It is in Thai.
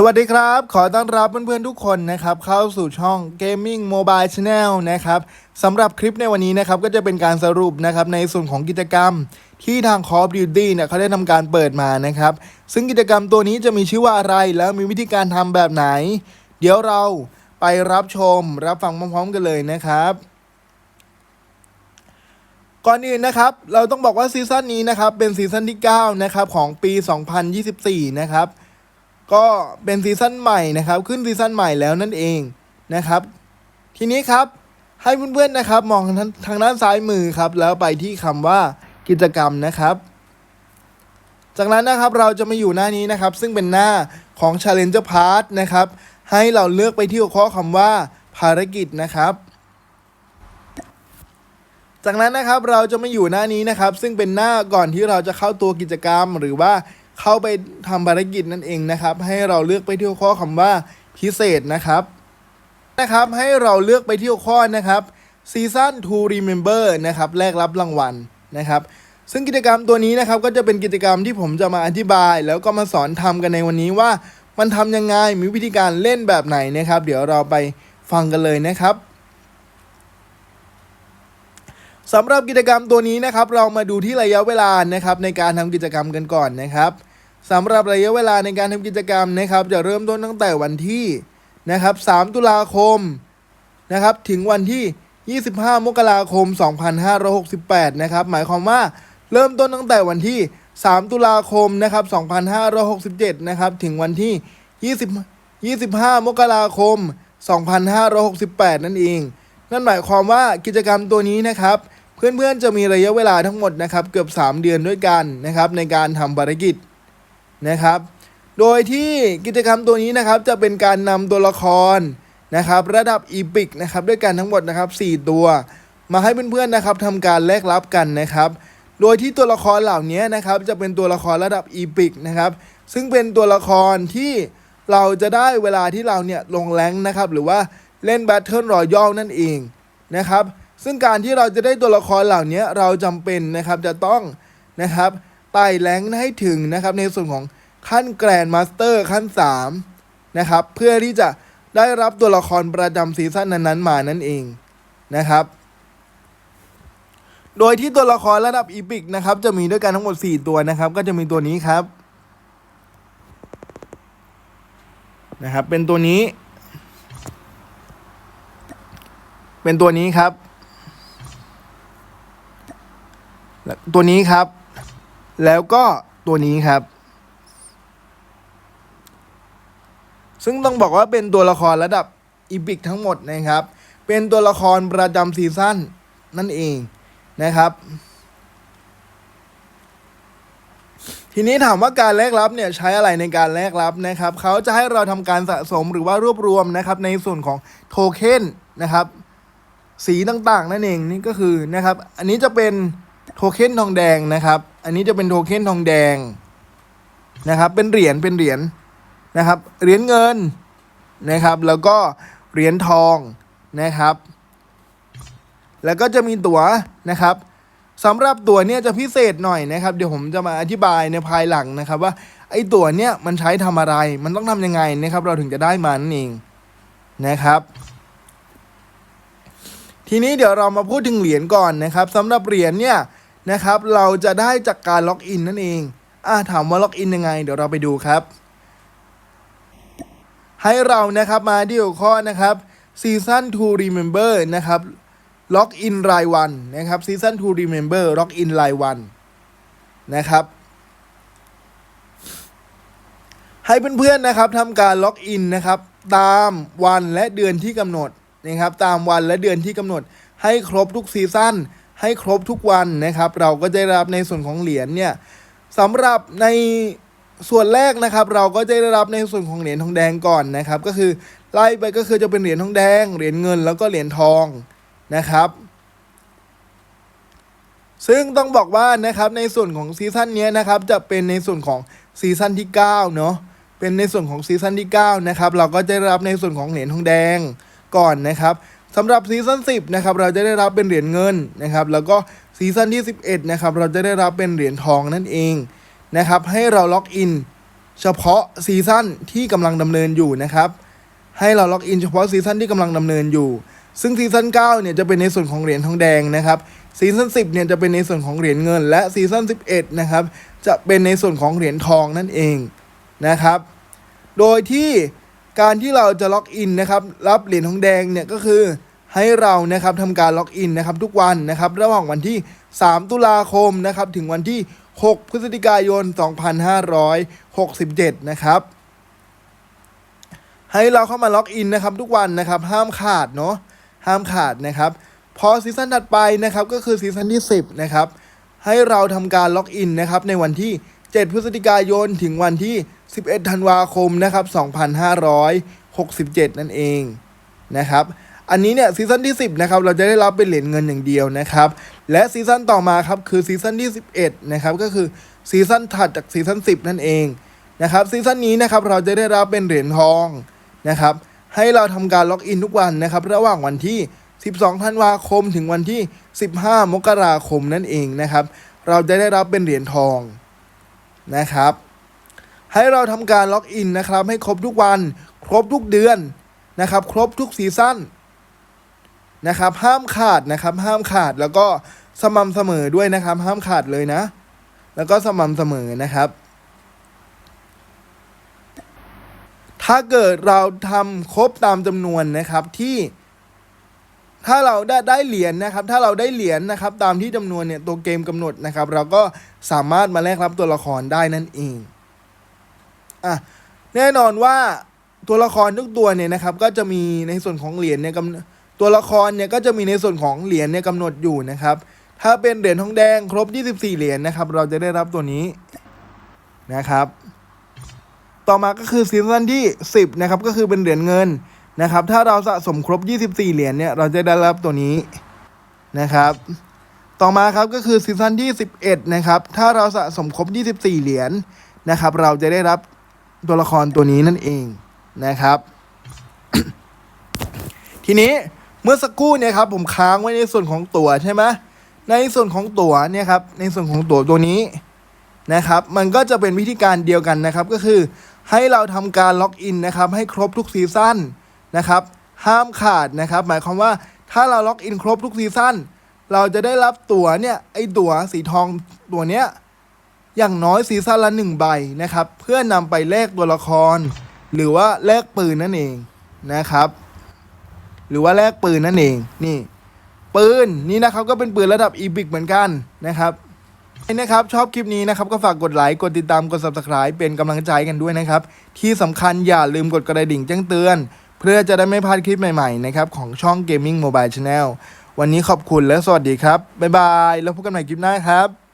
สวัสดีครับ ขอต้อนรับเพื่อนๆทุกคนนะครับ เข้าสู่ช่อง Gaming Mobile Channel นะครับสำหรับคลิปในวันนี้นะครับ ก็จะเป็นการสรุปนะครับ ในส่วนของกิจกรรมที่ทาง Call of Duty เนี่ยเขาได้ทำการเปิดมานะครับ ซึ่งกิจกรรมตัวนี้จะมีชื่อว่าอะไรแล้วมีวิธีการทำแบบไหน เดี๋ยวเราไปรับชมรับฟังพร้อมๆกันเลยนะครับก่อนอื่นนะครับ เราต้องบอกว่าซีซั่นนี้นะครับ เป็นซีซั่นที่ 9 นะครับ ของปี 2024 นะครับ ก็เป็นซีซั่นใหม่นะครับ ขึ้นซีซั่นใหม่แล้วนั่นเองนะครับ ทีนี้ครับให้เพื่อนๆนะครับ มองทางทางด้านซ้ายมือครับ แล้วไปที่คำว่ากิจกรรมนะครับ จากนั้นนะครับเราจะมาอยู่หน้านี้นะครับ ซึ่งเป็นหน้าของ Challenger Part นะครับ ให้เราเลือกไปที่หัวข้อคำว่าภารกิจนะครับ จากนั้นนะครับเราจะมาอยู่หน้านี้นะครับ ซึ่งเป็นหน้าก่อนที่เราจะเข้าตัวกิจกรรมหรือว่า เข้าไปทำภารกิจนั่นเองนะครับ ให้เราเลือกไปที่ข้อคำว่าพิเศษนะครับ นะครับให้เราเลือกไปที่ข้อนะครับซีซั่น to remember นะครับแลกรับรางวัลนะครับ ซึ่งกิจกรรมตัวนี้นะครับก็จะเป็นกิจกรรมที่ผมจะมาอธิบาย แล้วก็มาสอนทำกันในวันนี้ว่ามันทำยังไงมีวิธีการเล่นแบบไหนนะครับ เดี๋ยวเราไปฟังกันเลยนะครับสำหรับกิจกรรมตัวนี้นะครับ เรามาดูที่ระยะเวลานะครับ ในการทำกิจกรรมกันก่อนนะครับ สำหรับระยะเวลาในการทำกิจกรรมนะครับ จะเริ่มต้นตั้งแต่วันที่นะครับ 3 ตุลาคมนะครับ ถึงวันที่ 25 มกราคม 2568 นะครับ หมายความว่าเริ่มต้นตั้งแต่วันที่ 3 ตุลาคมนะครับ 2567 นะครับ ถึงวันที่ 20 25 มกราคม 2568 นั่นเอง นั่นหมายความว่ากิจกรรมตัวนี้นะครับ เพื่อนๆจะมีระยะเวลาทั้งหมดนะครับ เกือบ 3 เดือนด้วยกันนะครับ ในการทำภารกิจ นะครับ โดยที่กิจกรรมตัวนี้นะครับจะเป็นการนำตัวละครนะครับ ระดับอีพิกนะครับด้วยกันทั้งหมดนะครับ 4 ตัว มาให้เพื่อนๆนะครับทำการแลกรับกันนะครับ โดยที่ตัวละครเหล่านี้นะครับจะเป็นตัวละครระดับอีพิกนะครับ ซึ่งเป็นตัวละครที่เราจะได้เวลาที่เราเนี่ยลงแรงนะครับ หรือว่าเล่นแบทเทิลรอยัลนั่นเองนะครับ ซึ่งการที่เราจะได้ตัวละครเหล่านี้เราจำเป็นนะครับจะต้องนะครับ ไต่แรงให้ถึงนะครับ ในส่วนของขั้นแกรนด์มาสเตอร์ขั้น 3 นะครับ เพื่อที่จะได้รับตัวละครประจำซีซั่นนั้นๆ มานั่นเองนะครับ โดยที่ตัวละครระดับอีพิกนะครับ จะมีด้วยกันทั้งหมด 4 ตัวนะครับ ก็จะมีตัวนี้ครับนะครับ เป็นตัวนี้ เป็นตัวนี้ครับ ตัวนี้ครับ แล้วก็ตัวนี้ครับ ซึ่งต้องบอกว่าเป็นตัวละครระดับอีพิกทั้งหมดนะครับ เป็นตัวละครประจำซีซั่นนั่นเองนะครับ ทีนี้ถามว่าการแลกรับเนี่ยใช้อะไรในการแลกรับนะครับ เขาจะให้เราทำการสะสมหรือว่ารวบรวมนะครับในส่วนของโทเค็นนะครับ สีต่างๆ นั่นเองนี่ก็คือนะครับ อันนี้จะเป็นโทเค็นทองแดงนะครับ อันนี้จะเป็นโทเค็นทองแดงนะครับ เป็นเหรียญเป็นเหรียญนะครับ เหรียญเงินนะครับ แล้วก็เหรียญทองนะครับ แล้วก็จะมีตั๋วนะครับสำหรับตั๋วเนี่ยจะพิเศษหน่อยนะครับ เดี๋ยวผมจะมาอธิบายในภายหลังนะครับว่าไอ้ตั๋วเนี่ยมันใช้ทำอะไร มันต้องทำยังไงนะครับ เราถึงจะได้มันเองนะครับ ทีนี้เดี๋ยวเรามาพูดถึงเหรียญก่อนนะครับสำหรับเหรียญเนี่ย นะครับ เราจะได้จากการล็อกอินนั่นเองอ่าถามว่าล็อกอินยังไง เดี๋ยวเราไปดูครับ ให้เรานะครับมาที่หัวข้อนะครับ Season to Remember นะครับล็อกอินรายวันนะครับ Season to Remember ล็อกอินรายวันนะครับ ให้เพื่อนๆนะครับทำการล็อกอินนะครับ ตามวันและเดือนที่กำหนดนะครับ ตามวันและเดือนที่กำหนด ให้ครบทุกซีซั่น ให้ครบทุกวันนะครับ เราก็จะได้รับในส่วนของเหรียญเนี่ยสำหรับในส่วนแรกนะครับ เราก็จะได้รับในส่วนของเหรียญทองแดงก่อนนะครับ ก็คือไล่ไปก็คือจะเป็นเหรียญทองแดง เหรียญเงินแล้วก็เหรียญทองนะครับซึ่งต้องบอกว่านะครับในส่วนของซีซั่นนี้นะครับจะเป็นในส่วนของซีซั่นที่9เนาะเป็นในส่วนของซีซั่นที่9นะครับเราก็จะได้รับในส่วนของเหรียญทองแดงก่อนนะครับ สำหรับซีซั่น10นะครับเราจะได้รับเป็นเหรียญเงินนะครับแล้วก็ซีซั่นที่ 11นะครับเราจะได้รับเป็นเหรียญทองนั่นเองนะครับให้เราล็อกอินเฉพาะซีซั่นที่กำลังดำเนินอยู่นะครับให้เราล็อกอินเฉพาะซีซั่นที่กำลังดำเนินอยู่ ซึ่งซีซั่น9เนี่ยจะเป็นในส่วนของเหรียญทองแดงนะครับซีซั่น10เนี่ยจะเป็นในส่วนของเหรียญเงิน และซีซั่น11นะครับจะเป็นในส่วนของเหรียญทองนั่นเองนะครับโดยที่การที่เราจะล็อกอินนะครับรับเหรียญทองแดงเนี่ยก็คือ ให้เรานะครับทำการล็อกอินนะครับทุกวันนะครับระหว่างวันที่ 3 ตุลาคมนะครับถึงวันที่ 6 พฤศจิกายน 2567 นะครับให้เราเข้ามาล็อกอินนะครับทุกวันนะครับห้ามขาดเนาะห้ามขาดนะครับพอซีซั่นถัดไปนะครับก็คือซีซั่นที่ 10นะครับให้เราทำการล็อกอินนะครับในวันที่ 7 พฤศจิกายนถึงวันที่ 11 ธันวาคมนะครับ 2567 นั่นเองนะครับ อันนี้เนี่ยซีซั่นที่ 10นะครับเราจะได้รับเป็นเหรียญเงินอย่างเดียวนะครับและซีซั่นต่อมาครับคือซีซั่นที่ 11นะครับก็คือซีซั่นถัดจากซีซั่น10 นั่นเองนะครับซีซั่นนี้นะครับเราจะได้รับเป็นเหรียญทองนะครับให้เราทำการล็อกอินทุกวันนะครับระหว่างวันที่ 12 ธันวาคมถึงวันที่ 15 มกราคมนั่นเองนะครับเราจะได้รับเป็นเหรียญทองนะครับให้เราทำการล็อกอินนะครับให้ครบทุกวัน ครบทุกเดือนนะครับ ครบทุกซีซั่น นะครับ ห้ามขาดนะครับ ห้ามขาดแล้วก็สม่ำเสมอด้วยนะครับ ห้ามขาดเลยนะ แล้วก็สม่ำเสมอนะครับ ถ้าเกิดเราทำครบตามจำนวนนะครับที่ ถ้าเราได้ได้เหรียญนะครับ ถ้าเราได้เหรียญนะครับ ตามที่จำนวนเนี่ยตัวเกมกำหนดนะครับ เราก็สามารถมาแลกรับตัวละครได้นั่นเองอะแน่นอนว่าตัวละครทุกตัวเนี่ยนะครับ ก็จะมีในส่วนของเหรียญเนี่ยกำ ตัวละครเนี่ยก็จะมีในส่วนของเหรียญเนี่ยกำหนดอยู่นะครับ ถ้าเป็นเหรียญทองแดงครบ 24 เหรียญนะครับ เราจะได้รับตัวนี้นะครับ ต่อมาก็คือซีซั่นที่ 10 นะครับ ก็คือเป็นเหรียญเงินนะครับ ถ้าเราสะสมครบ 24 เหรียญเนี่ย เราจะได้รับตัวนี้นะครับ ต่อมาครับก็คือซีซั่นที่ 11 นะครับ ถ้าเราสะสมครบ 24 เหรียญนะครับ เราจะได้รับตัวละครตัวนี้นั่นเองนะครับ ทีนี้ เมื่อสักครู่เนี่ยครับผมค้างไว้ในส่วนของตั๋วใช่ไหมในส่วนของตั๋วเนี่ยครับในส่วนของตั๋วตัวนี้นะครับ มันก็จะเป็นวิธีการเดียวกันนะครับ ก็คือให้เราทำการล็อกอินนะครับ ให้ครบทุกซีซั่นนะครับ ห้ามขาดนะครับ หมายความว่าถ้าเราล็อกอินครบทุกซีซั่นเราจะได้รับตั๋วเนี่ยไอตั๋วสีทองตัวเนี้ยอย่างน้อยซีซั่นละหนึ่งใบนะครับ เพื่อนำไปแลกตัวละคร หรือว่าแลกปืนนั่นเองนะครับ หรือว่าแลกปืนนั่นเองนี่ ปืนนี่นะครับก็เป็นปืนระดับอีพิกเหมือนกันนะครับนะครับชอบคลิปนี้นะครับก็ฝากกดไลค์กดติดตามกด subscribe เป็นกำลังใจกันด้วยนะครับ ที่สำคัญอย่าลืมกดกระดิ่งแจ้งเตือน เพื่อจะได้ไม่พลาดคลิปใหม่ๆนะครับของช่อง Gaming Mobile Channel วันนี้ขอบคุณและสวัสดีครับ บ๊ายบาย แล้วพบกันใหม่คลิปหน้าครับ